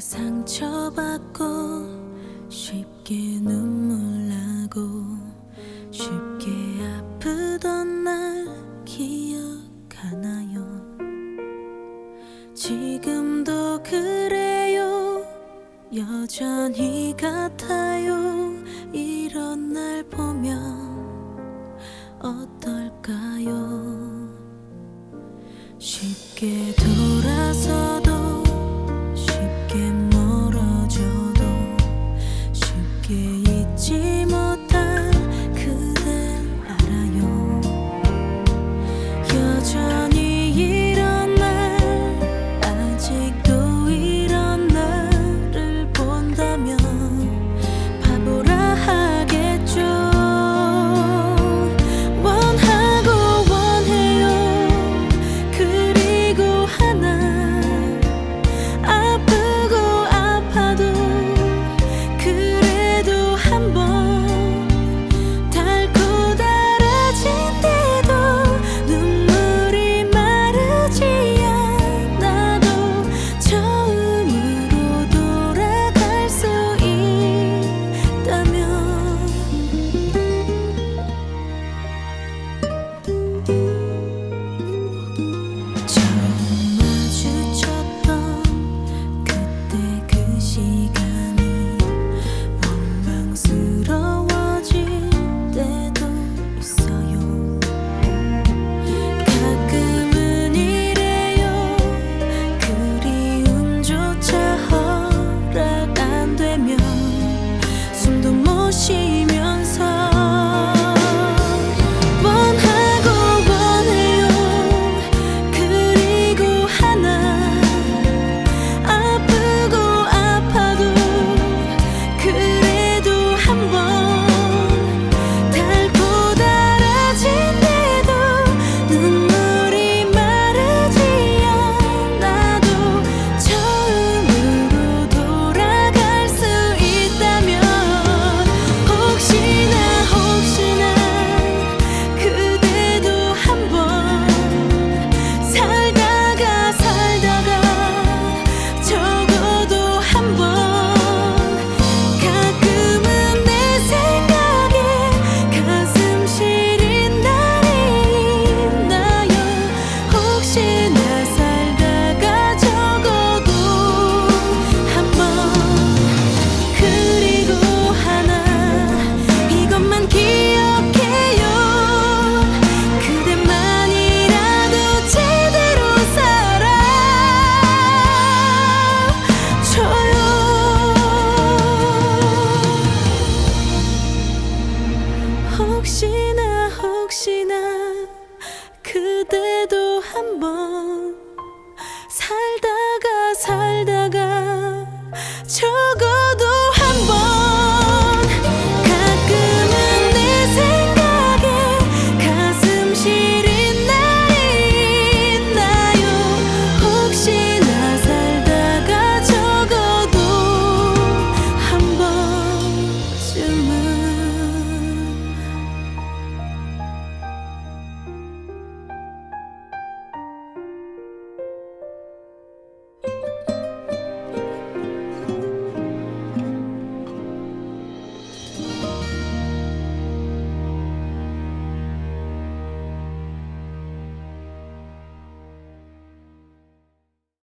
상처받고 쉽게 눈물 나고 쉽게 아프던 날 기억하나요? 지금도 그래요? 여전히 같아요? 이런 날 보면 어떨까요? 쉽게 두